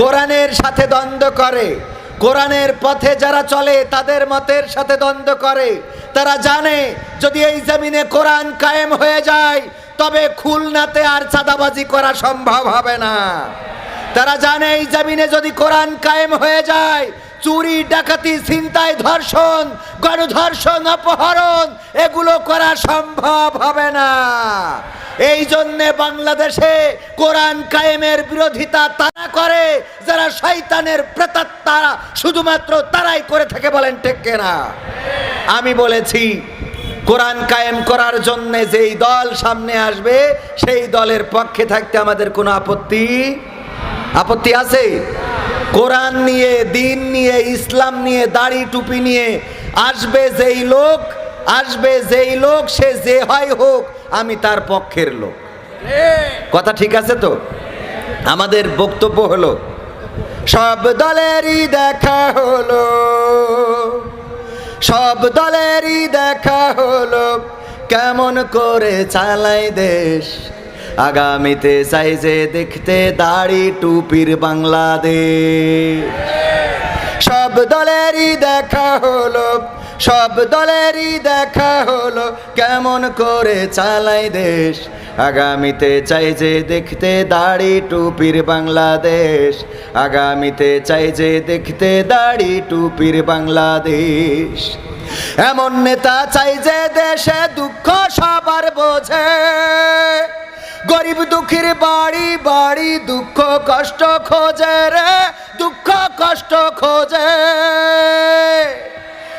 কোরআনের সাথে দ্বন্দ্ব করে। কোরআনের পথে যারা চলে, তাদের মতের সাথে দ্বন্দ্ব করে। তারা জানে, যদি এই জমিনে কোরআন কায়েম হয়ে যায়, তবে খুলনাতে আর চাঁদাবাজি করা সম্ভব হবে না। তারা জানে, এই জমিনে যদি কোরআন কায়েম হয়ে যায়, চুরি, ডাকাতি, ছিনতাই, ধর্ষণ, গণধর্ষণ, অপহরণ, এগুলো করা সম্ভব হবে না। এই জন্যে বাংলাদেশে কোরআন কায়েমের বিরোধিতা তারা করে, যারা শয়তানের প্রেতাত্মা, শুধুমাত্র তারাই করে থাকে বলেন ঠিক না আমি বলেছি, কোরআন কায়েম করার জন্য যেই দল সামনে আসবে, সেই দলের পক্ষে থাকতে আমাদের কোনো আপত্তি আপত্তি আছে? কোরআন নিয়ে, দিন নিয়ে, ইসলাম নিয়ে, দাড়ি টুপি নিয়ে আসবে যেই লোক, আসবে যেই লোক, সে যে হয় হোক আমি তার পক্ষের লোক। কথা ঠিক আছে তো? আমাদের বক্তব্য হলো সব দলেরই দেখা হলো সব দলেরই দেখা হলো কেমন করে চালাই দেশ। আগামীতে চাই যে দেখতে দাড়ি টুপির বাংলাদেশ। সব দলেরই দেখা হলো সব দলেরই দেখা হলো কেমন করে চালাই দেশ। আগামীতে চাই যে দেখতে দাড়ি টুপির বাংলাদেশ। আগামীতে চাই যে দেখতে দাড়ি টুপির বাংলাদেশ। এমন নেতা চাই যে দেশে দুঃখ সবার বোঝে। গরিব দুঃখীর বাড়ি বাড়ি দুঃখ কষ্ট খোঁজে রে, দুঃখ কষ্ট খোঁজে।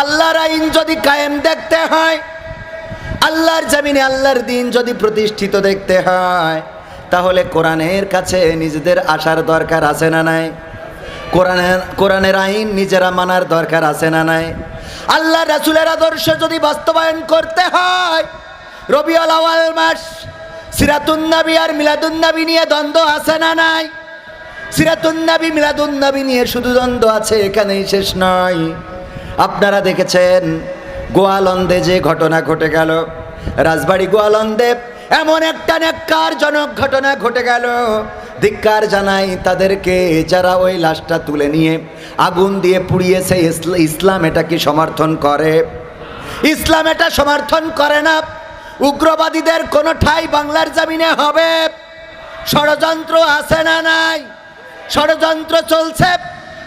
আল্লাহর আইন যদি কায়েম দেখতে হয়, আল্লাহর জমিনে আল্লাহর দিন যদি প্রতিষ্ঠিত দেখতে হয়, তাহলে কোরআনের কাছে নিজেদের আসার দরকার আছে না নাই? কোরআনের কোরআনের আইন নিজেরা মানার দরকার আছে না নাই? আল্লাহ রাসুলের আদর্শ যদি বাস্তবায়ন করতে হয়, রবিউল আওয়াল মাস সিরাতুন্নাবি আর মিলাদুন্নাবি নিয়ে দ্বন্দ্ব আছে না নাই? সিরাতুন্নাবি মিলাদুন্নাবি নিয়ে শুধু দ্বন্দ্ব আছে, এখানেই শেষ নয়। আপনারা দেখেছেন গোয়ালন্দে যে ঘটনা ঘটে গেল। রাজবাড়ি গোয়ালন্দে এমন একটা ন্যাক্কারজনক ঘটনা ঘটে গেল। ধিক্কার জানাই তাদেরকে যারা ওই লাশটা তুলে নিয়ে আগুন দিয়ে পুড়িয়েছে ইসলা- ইসলাম এটা কি সমর্থন করে। ইসলাম এটা সমর্থন করে না। উগ্রবাদীদের কোনো ঠাই বাংলার জামিনে হবে। ষড়যন্ত্র আছে না নাই? ষড়যন্ত্র চলছে।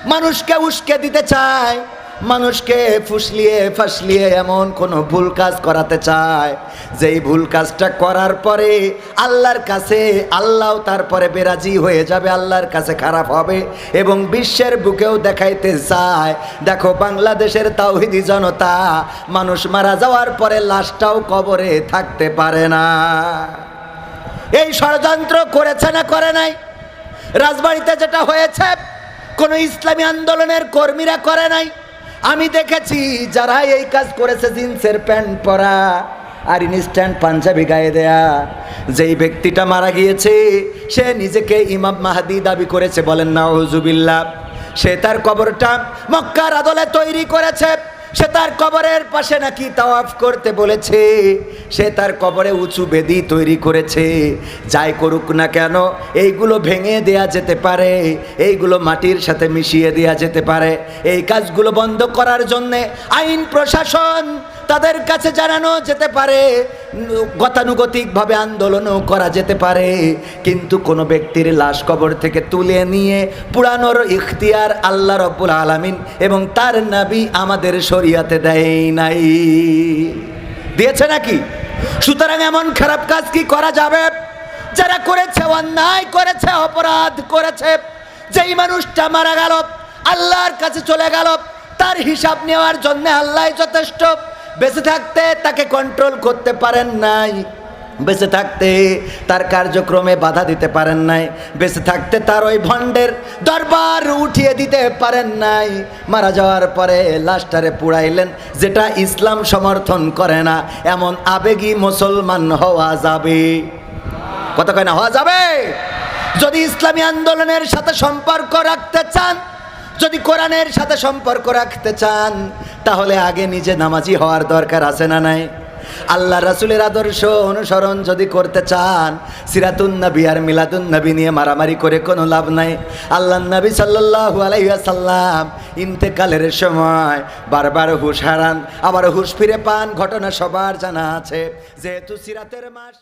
মানুষকে উস্কে দিতে চায়। মানুষকে ফুসলিয়ে ফাসলিয়ে এমন কোনো ভুল কাজ করাতে চায়। যেই ভুল কাজটা করার পরে আল্লাহর কাছে, আল্লাহ তারপরে বেরাজি হয়ে যাবে, আল্লাহর কাছে খারাপ হবে এবং বিশ্বের বুকেও দেখাইতে চায়। দেখো, বাংলাদেশের তাওহিদি জনতা মানুষ মারা যাওয়ার পরে লাশটাও কবরে থাকতে পারে না। এই ষড়যন্ত্র করেছে না করে নাই? রাজবাড়িতে যেটা হয়েছে, কোনো ইসলামী আন্দোলনের কর্মীরা করে নাই? আমি দেখেছি যারা এই কাজ করেছে জিন্সের প্যান্ট পরা আর ইনস্ট্যান্ট পাঞ্জাবি গায়ে দেয়া। যেই ব্যক্তিটা মারা গিয়েছে, সে নিজেকে ইমাম মাহাদি দাবি করেছে, বলেন না হুজুবিল্লা সে তার কবরটা মক্কার আদলে তৈরি করেছে। সে তার কবরের পাশে নাকি তাওয়াফ করতে বলেছে। সে তার কবরে উঁচু বেদি তৈরি করেছে। যাই করুক না কেন, এইগুলো ভেঙে দেয়া যেতে পারে, এইগুলো মাটির সাথে মিশিয়ে দেয়া যেতে পারে। এই কাজগুলো বন্ধ করার জন্যে আইন প্রশাসন তাদের কাছে জানানো যেতে পারে গতানুগতিকভাবে আন্দোলনও করা যেতে পারে, কিন্তু কোনো ব্যক্তির লাশ কবর থেকে তুলে নিয়ে পুরানোর ইখতিয়ার আল্লাহ রব্বুল আলামিন এবং তার নাবি আমাদের শরিয়াতে দেয় নাই। দিয়েছে নাকি? সুতরাং এমন খারাপ কাজ কি করা যাবে? যারা করেছে অন্যায় করেছে, অপরাধ করেছে, যেই মানুষটা মারা গেল, আল্লাহর কাছে চলে গেল, তার হিসাব নেওয়ার জন্য আল্লাহ যথেষ্ট। বেঁচে থাকতে তাকে কন্ট্রোল করতে পারেন নাই। বেঁচে থাকতে তার কার্যক্রমে বাধা দিতে পারেন নাই। বেঁচে থাকতে তার ওই ভণ্ডের দরবার উঠিয়ে দিতে পারেন নাই। মারা যাওয়ার পরে লাস্টারে পুড়াইলেন, যেটা ইসলাম সমর্থন করে না। এমন আবেগী মুসলমান হওয়া যাবে। কথা কয় না, হওয়া যাবে? যদি ইসলামী আন্দোলনের সাথে সম্পর্ক রাখতে চান যদি কোরআনের সাথে সম্পর্ক রাখতে চান, তাহলে আগে নিজে নামাজি হওয়ার দরকার আছে না নাই? আল্লাহ রাসুলের আদর্শ অনুসরণ যদি করতে চান, সিরাতুন নবী আর মিলাদুন নবী নিয়ে মারামারি করে কোনো লাভ নাই। আল্লাহ নবী সাল্লাল্লাহু আলাইহি সাল্লাম ইন্তেকালের সময় বারবার হুশ হারান, আবার হুশ ফিরে পান। ঘটনা সবার জানা আছে। যেহেতু সিরাতের মাস